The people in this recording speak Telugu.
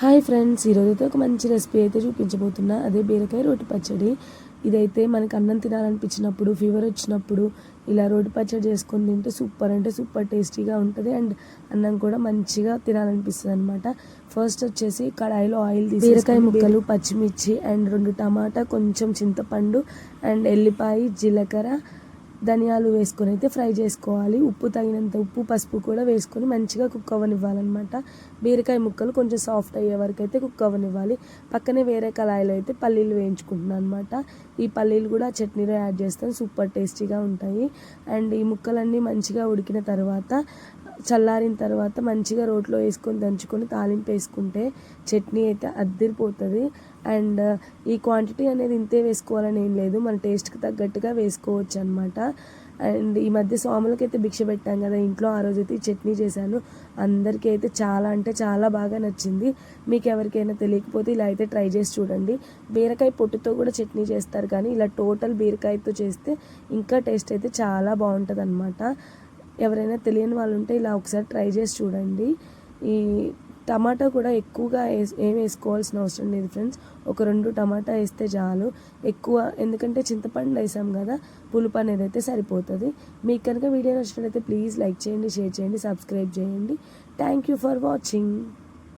హాయ్ ఫ్రెండ్స్ ఈరోజు అయితే ఒక మంచి రెసిపీ అయితే చూపించబోతున్నా. అదే బీరకాయ రోటి పచ్చడి. ఇదైతే మనకి అన్నం తినాలనిపించినప్పుడు ఫీవర్ వచ్చినప్పుడు ఇలా రోటి పచ్చడి చేసుకొని తింటే సూపర్ అంటే సూపర్ టేస్టీగా ఉంటుంది. అండ్ అన్నం కూడా మంచిగా తినాలనిపిస్తుంది అనమాట ఫస్ట్ వచ్చేసి కడాయిలో ఆయిల్ తీసి బీరకాయ ముక్కలు. పచ్చిమిర్చి అండ్ రెండు టమాటా కొంచెం చింతపండు అండ్ ఎల్లిపాయ జీలకర్ర ధనియాలు వేసుకొని అయితే ఫ్రై చేసుకోవాలి. ఉప్పు తగినంత ఉప్పు పసుపు కూడా వేసుకొని మంచిగా కుక్ అవ్వనివ్వాలన్నమాట. బీరకాయ ముక్కలు కొంచెం సాఫ్ట్ అయ్యే వరకు అయితే కుక్ అవ్వనివ్వాలి. పక్కనే వేరే కళాయిలో అయితే పల్లీలు వేయించుకుంటున్నాను అనమాట ఈ పల్లీలు కూడా చట్నీలో యాడ్ చేస్తాను. సూపర్ టేస్టీగా ఉంటాయి. అండ్ ఈ ముక్కలన్నీ మంచిగా ఉడికిన తర్వాత చల్లారిన తర్వాత మంచిగా రోట్లో వేసుకొని దంచుకొని తాలింపు వేసుకుంటే చట్నీ అయితే అద్దరిపోతుంది. అండ్ ఈ క్వాంటిటీ అనేది ఇంతే వేసుకోవాలని ఏం లేదు. మన టేస్ట్కి తగ్గట్టుగా వేసుకోవచ్చు అనమాట అండ్ ఈ మధ్య స్వాములకి అయితే భిక్ష పెట్టాం కదా ఇంట్లో ఆ రోజు అయితే చట్నీ చేశాను. అందరికీ అయితే చాలా అంటే చాలా బాగా నచ్చింది. మీకు ఎవరికైనా తెలియకపోతే ఇలా అయితే ట్రై చేసి చూడండి. బీరకాయ పొట్టుతో కూడా చట్నీ చేస్తారు కానీ ఇలా టోటల్ బీరకాయతో చేస్తే ఇంకా టేస్ట్ అయితే చాలా బాగుంటుంది అనమాట ఎవరైనా తెలియని వాళ్ళు ఉంటే ఇలా ఒకసారి ట్రై చేసి చూడండి. ఈ టమాటా కూడా ఎక్కువగా వేస్ ఏం వేసుకోవాల్సిన అవసరం లేదు ఫ్రెండ్స్. ఒక రెండు టమాటా వేస్తే చాలు. ఎక్కువ ఎందుకంటే చింతపండు వేసాం కదా పులుపు అనేది అయితే సరిపోతుంది. మీకు కనుక వీడియో నచ్చినట్లయితే ప్లీజ్ లైక్ చేయండి షేర్ చేయండి సబ్స్క్రైబ్ చేయండి. Thank you for watching.